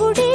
ഇവിടെ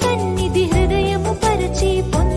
సన్నిధి హృదయము పరిచి పొంది